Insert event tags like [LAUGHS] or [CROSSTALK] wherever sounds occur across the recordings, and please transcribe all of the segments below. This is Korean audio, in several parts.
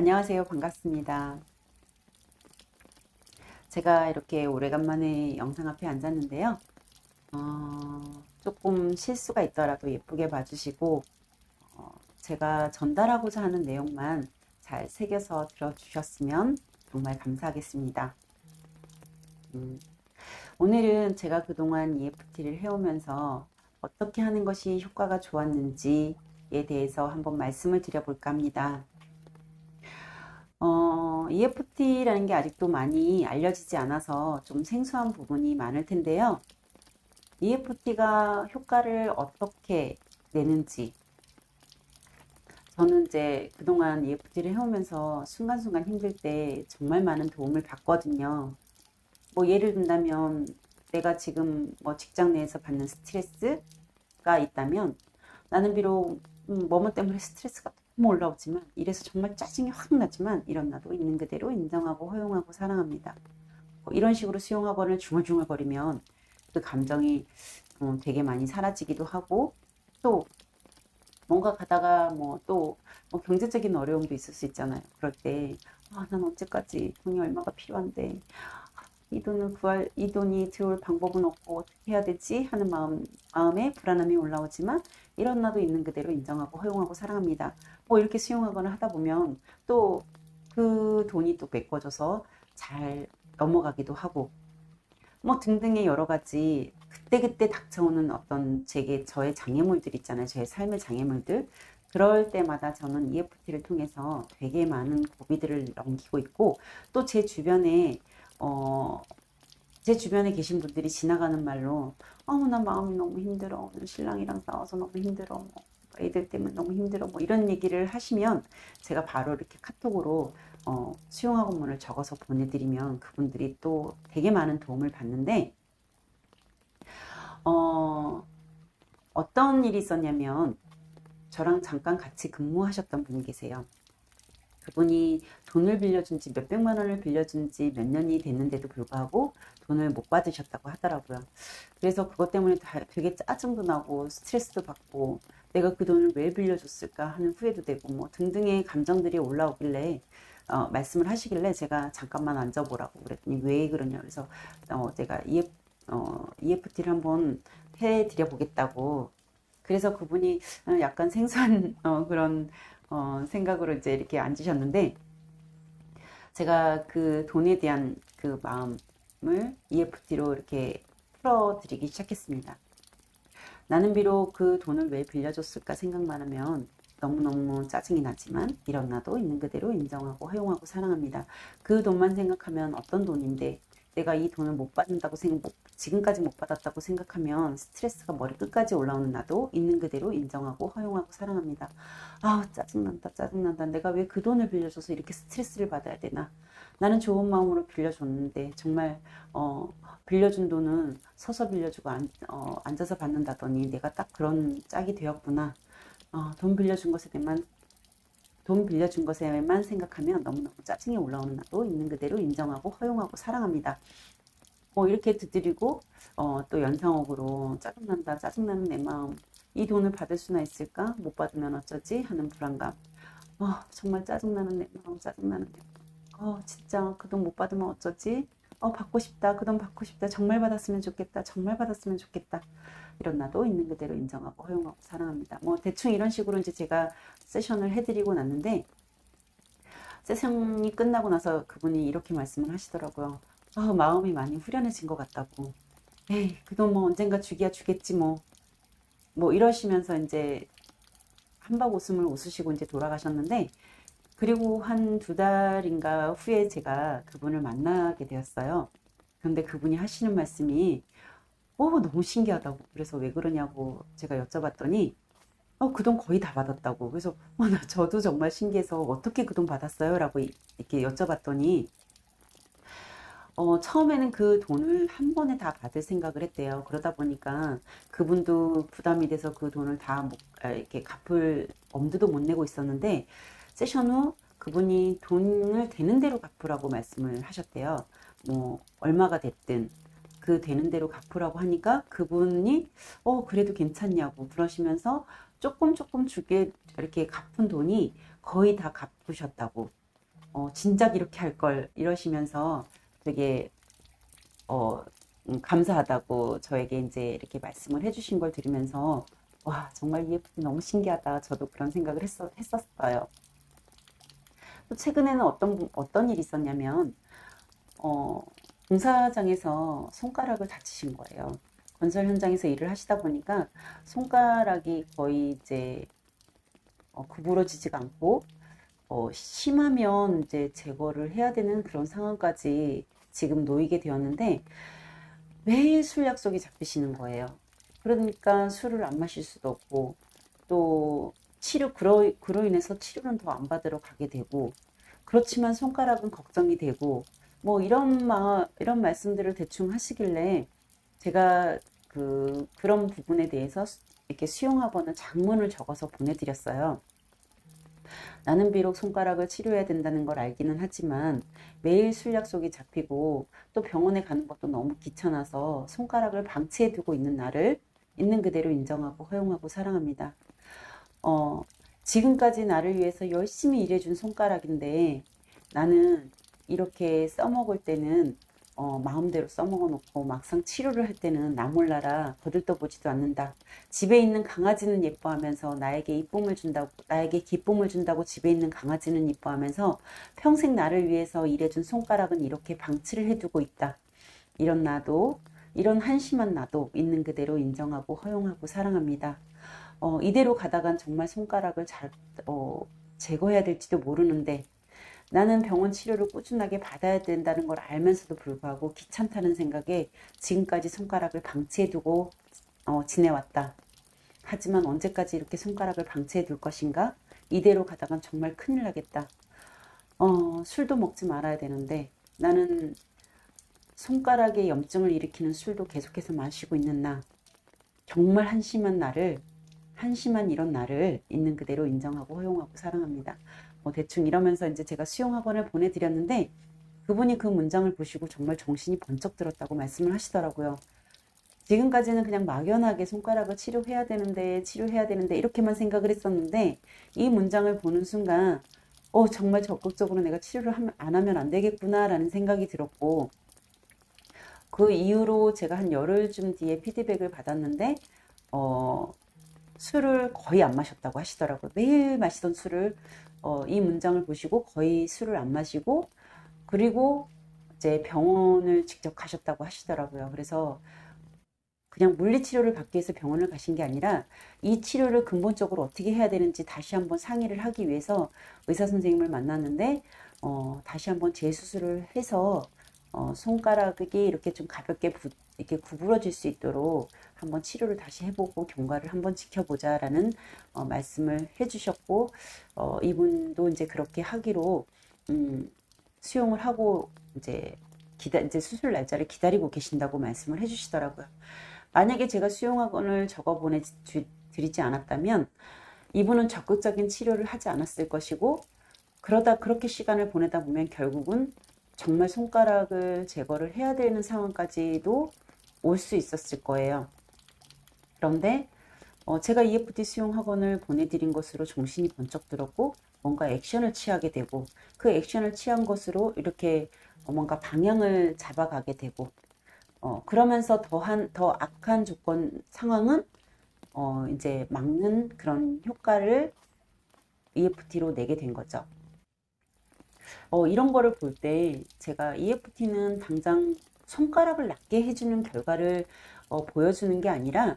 안녕하세요. 반갑습니다. 제가 이렇게 오래간만에 영상 앞에 앉았는데요. 어, 조금 실수가 있더라도 예쁘게 봐주시고, 어, 제가 전달하고자 하는 내용만 잘 새겨서 들어주셨으면 정말 감사하겠습니다. 음, 오늘은 제가 그동안 EFT를 해오면서 어떻게 하는 것이 효과가 좋았는지에 대해서 한번 말씀을 드려볼까 합니다. 어, EFT라는 게 아직도 많이 알려지지 않아서 좀 생소한 부분이 많을 텐데요. EFT가 효과를 어떻게 내는지 저는 이제 그동안 EFT를 해오면서 순간순간 힘들 때 정말 많은 도움을 받거든요. 뭐 예를 든다면 내가 지금 뭐 직장 내에서 받는 스트레스가 있다면 나는 비록 음, 뭐뭐 때문에 스트레스가 너무 올라오지만 이래서 정말 짜증이 확 나지만 이런 나도 있는 그대로 인정하고 허용하고 사랑합니다. 뭐 이런 식으로 수용하거나 중얼중얼거리면 그 감정이 음, 되게 많이 사라지기도 하고 또 뭔가 가다가 뭐또 뭐 경제적인 어려움도 있을 수 있잖아요. 그럴 때, 아, 난 언제까지 돈이 얼마가 필요한데, 이 돈을 구할, 이 돈이 들어올 방법은 없고 어떻게 해야 되지? 하는 마음, 마음에 불안함이 올라오지만 이런 나도 있는 그대로 인정하고 허용하고 사랑합니다. 뭐 이렇게 수용하거나 하다 보면 또 그 돈이 또 메꿔져서 잘 넘어가기도 하고 뭐 등등의 여러 가지 그때그때 닥쳐오는 어떤 제게 저의 장애물들 있잖아요. 저의 삶의 장애물들. 그럴 때마다 저는 EFT를 통해서 되게 많은 고비들을 넘기고 있고 또 제 주변에 어, 제 주변에 계신 분들이 지나가는 말로 어머 나 마음이 너무 힘들어. 신랑이랑 싸워서 너무 힘들어. 뭐 애들 때문에 너무 힘들어. 뭐 이런 얘기를 하시면 제가 바로 이렇게 카톡으로 어, 수용학원문을 적어서 보내드리면 그분들이 또 되게 많은 도움을 받는데 어, 어떤 일이 있었냐면 저랑 잠깐 같이 근무하셨던 분이 계세요. 그분이 돈을 빌려준 지 몇백만 원을 빌려준 지 몇 년이 됐는데도 불구하고 돈을 못 받으셨다고 하더라고요. 그래서 그것 때문에 되게 짜증도 나고 스트레스도 받고 내가 그 돈을 왜 빌려줬을까 하는 후회도 되고 뭐 등등의 감정들이 올라오길래 어, 말씀을 하시길래 제가 잠깐만 앉아보라고 그랬더니 왜 그러냐 그래서 어, 제가 EF, 어, EFT를 한번 해드려 보겠다고 그래서 그분이 약간 생소한 [LAUGHS] 어, 그런 어, 생각으로 이제 이렇게 앉으셨는데 제가 그 돈에 대한 그 마음을 EFT로 이렇게 풀어드리기 시작했습니다. 나는 비록 그 돈을 왜 빌려줬을까 생각만 하면 너무너무 짜증이 나지만 이런 나도 있는 그대로 인정하고 허용하고 사랑합니다. 그 돈만 생각하면 어떤 돈인데 내가 이 돈을 못 받는다고 생각, 지금까지 못 받았다고 생각하면 스트레스가 머리 끝까지 올라오는 나도 있는 그대로 인정하고 허용하고 사랑합니다. 아우 짜증난다 짜증난다. 내가 왜 그 돈을 빌려줘서 이렇게 스트레스를 받아야 되나? 나는 좋은 마음으로 빌려줬는데 정말 어, 빌려준 돈은 서서 빌려주고 앉, 어, 앉아서 받는다더니 내가 딱 그런 짝이 되었구나. 어, 돈 빌려준 것에 대한 돈 빌려준 것에만 생각하면 너무너무 짜증이 올라오는 나도 있는 그대로 인정하고 허용하고 사랑합니다. 뭐 이렇게 드리고 어, 또 연상옥으로 짜증난다 짜증나는 내 마음 이 돈을 받을 수나 있을까? 못 받으면 어쩌지? 하는 불안감. 어, 정말 짜증나는 내 마음 짜증나는 내 마음. 어, 진짜 그 돈 못 받으면 어쩌지 어, 받고 싶다 그 돈 받고 싶다 정말 받았으면 좋겠다 정말 받았으면 좋겠다 이런 나도 있는 그대로 인정하고 허용하고 사랑합니다. 뭐 대충 이런 식으로 이제 제가 세션을 해드리고 났는데 세션이 끝나고 나서 그분이 이렇게 말씀을 하시더라고요. 아, 마음이 많이 후련해진 것 같다고. 에이, 그돈 뭐 언젠가 주기야 주겠지 뭐. 뭐 이러시면서 이제 한박 웃음을 웃으시고 이제 돌아가셨는데 그리고 한 두 달인가 후에 제가 그분을 만나게 되었어요. 그런데 그분이 하시는 말씀이 어, 너무 신기하다고. 그래서 왜 그러냐고 제가 여쭤봤더니, 어, 그 돈 거의 다 받았다고. 그래서, 어, 나 저도 정말 신기해서 어떻게 그 돈 받았어요? 라고 이렇게 여쭤봤더니, 어, 처음에는 그 돈을 한 번에 다 받을 생각을 했대요. 그러다 보니까 그분도 부담이 돼서 그 돈을 다 아, 이렇게 갚을 엄두도 못 내고 있었는데, 세션 후 그분이 돈을 되는 대로 갚으라고 말씀을 하셨대요. 뭐, 얼마가 됐든. 그 되는 대로 갚으라고 하니까 그분이 어 그래도 괜찮냐고 그러시면서 조금 조금 주게 이렇게 갚은 돈이 거의 다 갚으셨다고 어, 진작 이렇게 할 걸 이러시면서 되게 어, 음, 감사하다고 저에게 이제 이렇게 말씀을 해주신 걸 들으면서 와 정말 EFT 너무 신기하다 저도 그런 생각을 했었, 했었어요. 또 최근에는 어떤 어떤 일이 있었냐면 어, 공사장에서 손가락을 다치신 거예요. 건설 현장에서 일을 하시다 보니까 손가락이 거의 이제 어, 구부러지지가 않고 어, 심하면 이제 제거를 해야 되는 그런 상황까지 지금 놓이게 되었는데 매일 술 약속이 잡히시는 거예요. 그러니까 술을 안 마실 수도 없고 또 치료 그로, 그로 인해서 치료는 더 안 받으러 가게 되고 그렇지만 손가락은 걱정이 되고 뭐 이런 마, 이런 말씀들을 대충 하시길래 제가 그 그런 부분에 대해서 이렇게 수용학원을 장문을 적어서 보내드렸어요. 나는 비록 손가락을 치료해야 된다는 걸 알기는 하지만 매일 술 약속이 잡히고 또 병원에 가는 것도 너무 귀찮아서 손가락을 방치해 두고 있는 나를 있는 그대로 인정하고 허용하고 사랑합니다. 어, 지금까지 나를 위해서 열심히 일해준 손가락인데 나는 이렇게 써먹을 때는 어, 마음대로 써먹어 놓고 막상 치료를 할 때는 나 몰라라 거들떠보지도 않는다. 집에 있는 강아지는 예뻐하면서 나에게 이쁨을 준다고 나에게 기쁨을 준다고 집에 있는 강아지는 이뻐하면서 평생 나를 위해서 일해준 손가락은 이렇게 방치를 해두고 있다. 이런 나도 이런 한심한 나도 있는 그대로 인정하고 허용하고 사랑합니다. 어, 이대로 가다간 정말 손가락을 잘 어, 제거해야 될지도 모르는데 나는 병원 치료를 꾸준하게 받아야 된다는 걸 알면서도 불구하고 귀찮다는 생각에 지금까지 손가락을 방치해두고 어, 지내왔다. 하지만 언제까지 이렇게 손가락을 방치해둘 것인가? 이대로 가다간 정말 큰일 나겠다. 어, 술도 먹지 말아야 되는데 나는 손가락에 염증을 일으키는 술도 계속해서 마시고 있는 나. 정말 한심한 나를, 한심한 이런 나를 있는 그대로 인정하고 허용하고 사랑합니다. 뭐 대충 이러면서 이제 제가 수용학원을 보내드렸는데 그분이 그 문장을 보시고 정말 정신이 번쩍 들었다고 말씀을 하시더라고요. 지금까지는 그냥 막연하게 손가락을 치료해야 되는데 치료해야 되는데 이렇게만 생각을 했었는데 이 문장을 보는 순간 어 정말 적극적으로 내가 치료를 안 하면 안 되겠구나 라는 생각이 들었고 그 이후로 제가 한 열흘쯤 뒤에 피드백을 받았는데 어 술을 거의 안 마셨다고 하시더라고요. 매일 마시던 술을 어, 이 문장을 보시고 거의 술을 안 마시고 그리고 이제 병원을 직접 가셨다고 하시더라고요. 그래서 그냥 물리치료를 받기 위해서 병원을 가신 게 아니라 이 치료를 근본적으로 어떻게 해야 되는지 다시 한번 상의를 하기 위해서 의사 선생님을 만났는데 어, 다시 한번 재수술을 해서 어, 손가락이 이렇게 좀 가볍게 부, 이렇게 구부러질 수 있도록 한번 치료를 다시 해보고 경과를 한번 지켜보자 라는 어, 말씀을 해주셨고 어, 이분도 이제 그렇게 하기로 음, 수용을 하고 이제 기다 이제 수술 날짜를 기다리고 계신다고 말씀을 해주시더라고요. 만약에 제가 수용학원을 적어 보내 드리지 않았다면 이분은 적극적인 치료를 하지 않았을 것이고 그러다 그렇게 시간을 보내다 보면 결국은 정말 손가락을 제거를 해야 되는 상황까지도 올 수 있었을 거예요. 그런데 어, 제가 EFT 수용 학원을 보내드린 것으로 정신이 번쩍 들었고 뭔가 액션을 취하게 되고 그 액션을 취한 것으로 이렇게 뭔가 방향을 잡아가게 되고 어, 그러면서 더한 더 악한 조건 상황은 어, 이제 막는 그런 효과를 EFT로 내게 된 거죠. 어, 이런 거를 볼 때 제가 EFT는 당장 손가락을 낫게 해주는 결과를 어, 보여주는 게 아니라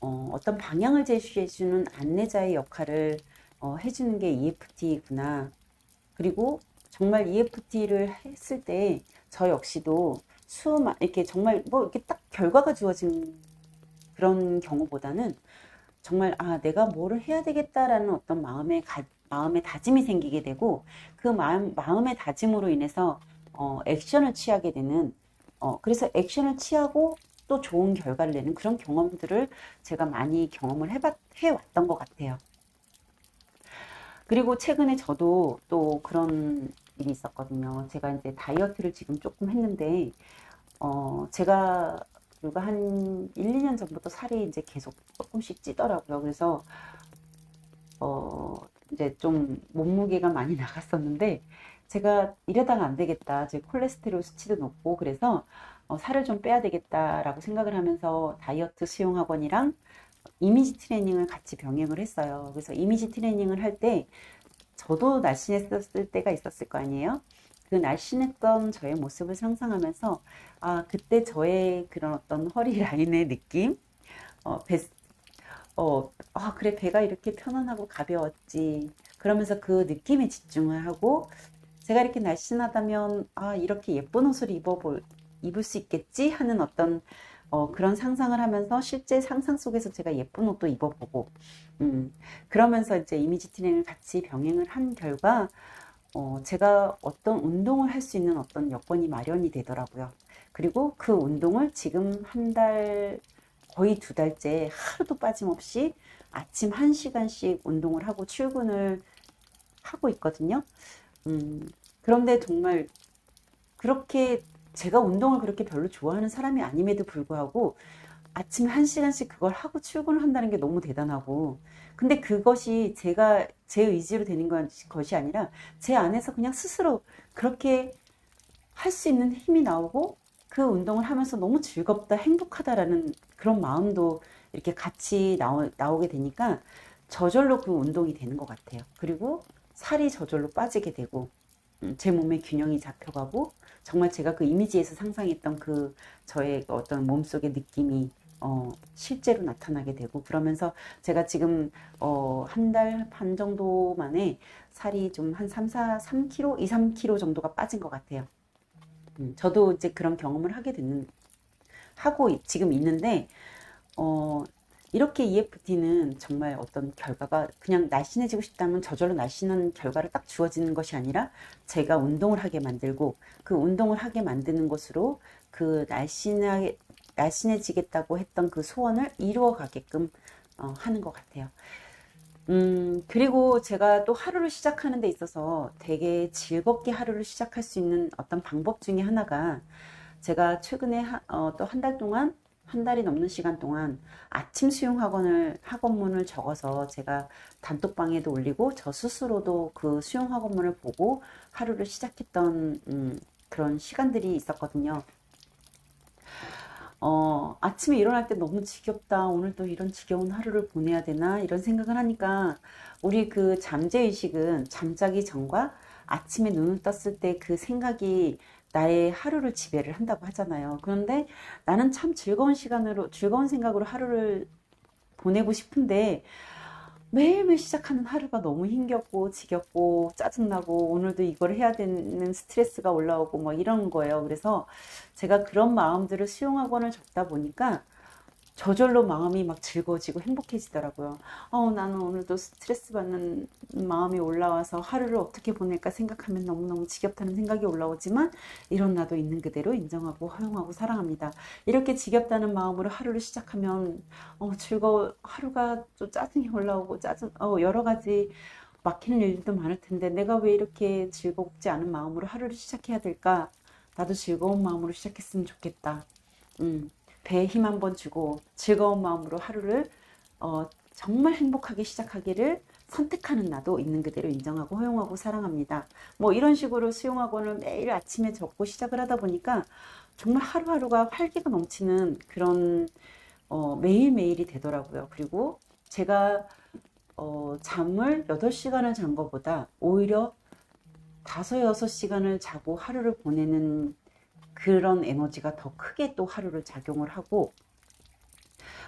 어, 어떤 방향을 제시해주는 안내자의 역할을 어, 해주는 게 EFT구나. 그리고 정말 EFT를 했을 때 저 역시도 수만 이렇게 정말 뭐 이렇게 딱 결과가 주어진 그런 경우보다는 정말 아 내가 뭐를 해야 되겠다라는 어떤 마음의 가, 마음의 다짐이 생기게 되고 그 마음, 마음의 다짐으로 인해서 어, 액션을 취하게 되는 어, 그래서 액션을 취하고 또 좋은 결과를 내는 그런 경험들을 제가 많이 경험을 해봤, 해왔던 것 같아요. 그리고 최근에 저도 또 그런 일이 있었거든요. 제가 이제 다이어트를 지금 조금 했는데, 어, 제가 불과 한 1, 2년 전부터 살이 이제 계속 조금씩 찌더라고요. 그래서, 어, 이제 좀 몸무게가 많이 [LAUGHS] 나갔었는데 제가 이러다가 안 되겠다. 제 콜레스테롤 수치도 높고 그래서 어, 살을 좀 빼야 되겠다라고 생각을 하면서 다이어트 수용 학원이랑 이미지 트레이닝을 같이 병행을 했어요. 그래서 이미지 트레이닝을 할 때 저도 날씬했었을 때가 있었을 거 아니에요. 그 날씬했던 저의 모습을 상상하면서 아 그때 저의 그런 어떤 허리 라인의 느낌, 어, 배, 어, 아 그래 배가 이렇게 편안하고 가벼웠지. 그러면서 그 느낌에 집중을 하고 제가 이렇게 날씬하다면 아 이렇게 예쁜 옷을 입어볼 입을 수 있겠지 하는 어떤 어, 그런 상상을 하면서 실제 상상 속에서 제가 예쁜 옷도 입어보고 음, 그러면서 이제 이미지 트레이닝을 같이 병행을 한 결과 어, 제가 어떤 운동을 할 수 있는 어떤 여건이 마련이 되더라고요. 그리고 그 운동을 지금 한 달, 거의 두 달째 하루도 빠짐없이 아침 한시간씩 운동을 하고 출근을 하고 있거든요. 음, 그런데 정말 그렇게 제가 운동을 그렇게 별로 좋아하는 사람이 아님에도 불구하고 아침에 한 시간씩 그걸 하고 출근을 한다는 게 너무 대단하고. 근데 그것이 제가 제 의지로 되는 것이 아니라 제 안에서 그냥 스스로 그렇게 할 수 있는 힘이 나오고 그 운동을 하면서 너무 즐겁다 행복하다라는 그런 마음도 이렇게 같이 나오, 나오게 되니까 저절로 그 운동이 되는 것 같아요. 그리고 살이 저절로 빠지게 되고 음, 제 몸의 균형이 잡혀가고 정말 제가 그 이미지에서 상상했던 그 저의 어떤 몸속의 느낌이 어, 실제로 나타나게 되고 그러면서 제가 지금 어, 한 달 반 정도 만에 살이 좀 한 3, 4, 3kg, 2, 3kg 정도가 빠진 것 같아요. 음, 저도 이제 그런 경험을 하게 됐는 하고 지금 있는데 어, 이렇게 EFT는 정말 어떤 결과가 그냥 날씬해지고 싶다면 저절로 날씬한 결과를 딱 주어지는 것이 아니라 제가 운동을 하게 만들고 그 운동을 하게 만드는 것으로 그 날씬하게 날씬해지겠다고 했던 그 소원을 이루어 가게끔 어, 하는 것 같아요. 음, 그리고 제가 또 하루를 시작하는 데 있어서 되게 즐겁게 하루를 시작할 수 있는 어떤 방법 중에 하나가 제가 최근에 어, 또한 달 동안 한 달이 넘는 시간 동안 아침 수용 학원을 학원문을 적어서 제가 단톡방에도 올리고 저 스스로도 그 수용 학원문을 보고 하루를 시작했던 음, 그런 시간들이 있었거든요. 어, 아침에 일어날 때 너무 지겹다. 오늘도 이런 지겨운 하루를 보내야 되나? 이런 생각을 하니까 우리 그 잠재의식은 잠자기 전과 아침에 눈을 떴을 때 그 생각이 나의 하루를 지배를 한다고 하잖아요. 그런데 나는 참 즐거운 시간으로, 즐거운 생각으로 하루를 보내고 싶은데 매일매일 시작하는 하루가 너무 힘겹고 지겹고 짜증나고 오늘도 이걸 해야 되는 스트레스가 올라오고 뭐 이런 거예요. 그래서 제가 그런 마음들을 수용학원을 적다 보니까 저절로 마음이 막 즐거워지고 행복해지더라고요. 어, 나는 오늘도 스트레스 받는 마음이 올라와서 하루를 어떻게 보낼까 생각하면 너무너무 지겹다는 생각이 올라오지만 이런 나도 있는 그대로 인정하고 허용하고 사랑합니다. 이렇게 지겹다는 마음으로 하루를 시작하면 어, 즐거워 하루가 또 짜증이 올라오고 짜증 어, 여러 가지 막히는 일도 많을 텐데 내가 왜 이렇게 즐겁지 않은 마음으로 하루를 시작해야 될까? 나도 즐거운 마음으로 시작했으면 좋겠다. 음. 배에 힘 한번 주고 즐거운 마음으로 하루를 어, 정말 행복하게 시작하기를 선택하는 나도 있는 그대로 인정하고 허용하고 사랑합니다. 뭐 이런 식으로 수용학원을 매일 아침에 적고 시작을 하다 보니까 정말 하루하루가 활기가 넘치는 그런 어, 매일매일이 되더라고요. 그리고 제가 어, 잠을 8시간을 잔 것보다 오히려 5, 6시간을 자고 하루를 보내는 그런 에너지가 더 크게 또 하루를 작용을 하고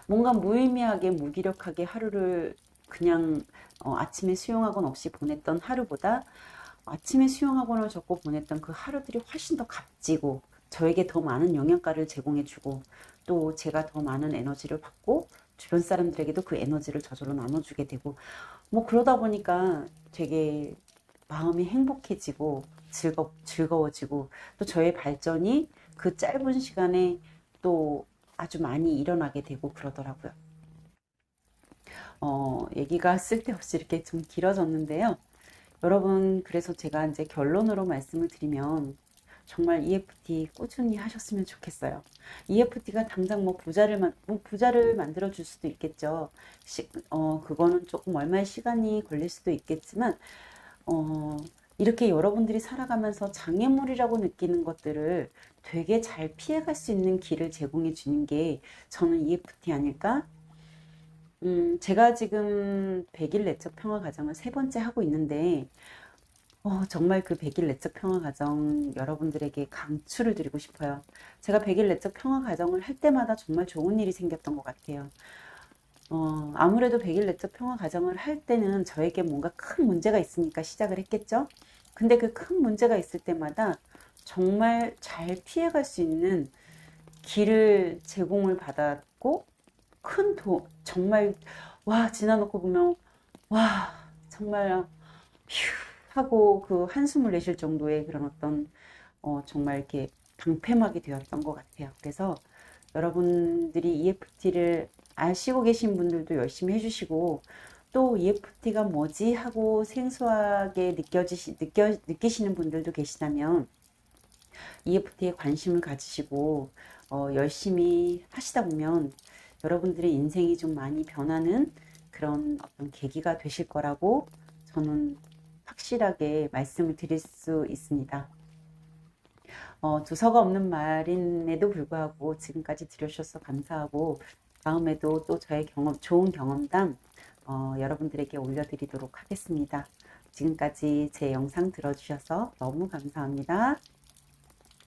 뭔가 무의미하게 무기력하게 하루를 그냥 어, 아침에 수용학원 없이 보냈던 하루보다 아침에 수용학원을 적고 보냈던 그 하루들이 훨씬 더 값지고 저에게 더 많은 영양가를 제공해주고 또 제가 더 많은 에너지를 받고 주변 사람들에게도 그 에너지를 저절로 나눠주게 되고 뭐 그러다 보니까 되게 마음이 행복해지고 즐거, 즐거워지고 또 저의 발전이 그 짧은 시간에 또 아주 많이 일어나게 되고 그러더라고요. 어, 얘기가 쓸데없이 이렇게 좀 길어졌는데요. 여러분, 그래서 제가 이제 결론으로 말씀을 드리면 정말 EFT 꾸준히 하셨으면 좋겠어요. EFT가 당장 뭐 부자를 뭐 부자를 만들어 줄 수도 있겠죠. 시, 어, 그거는 조금 얼마의 시간이 걸릴 수도 있겠지만 어, 이렇게 여러분들이 살아가면서 장애물이라고 느끼는 것들을 되게 잘 피해갈 수 있는 길을 제공해 주는 게 저는 EFT 아닐까? 음, 제가 지금 100일 내적 평화 과정을 세 번째 하고 있는데, 어, 정말 그 100일 내적 평화 과정 여러분들에게 강추를 드리고 싶어요. 제가 100일 내적 평화 과정을 할 때마다 정말 좋은 일이 생겼던 것 같아요. 어, 아무래도 100일 내적 평화 과정을 할 때는 저에게 뭔가 큰 문제가 있으니까 시작을 했겠죠? 근데 그 큰 문제가 있을 때마다 정말 잘 피해갈 수 있는 길을 제공을 받았고, 큰 도, 정말, 와, 지나놓고 보면, 와, 정말, 휴, 하고 그 한숨을 내쉴 정도의 그런 어떤, 어, 정말 이렇게 방패막이 되었던 것 같아요. 그래서 여러분들이 EFT를 아시고 계신 분들도 열심히 해주시고, 또 EFT가 뭐지 하고 생소하게 느껴지시, 느껴, 느끼시는 분들도 계시다면, EFT에 관심을 가지시고, 어, 열심히 하시다 보면 여러분들의 인생이 좀 많이 변하는 그런 어떤 계기가 되실 거라고 저는 확실하게 말씀을 드릴 수 있습니다. 어, 두서가 없는 말임에도 불구하고 지금까지 들으셔서 감사하고 다음에도 또 저의 경험, 좋은 경험담 어, 여러분들에게 올려드리도록 하겠습니다. 지금까지 제 영상 들어주셔서 너무 감사합니다.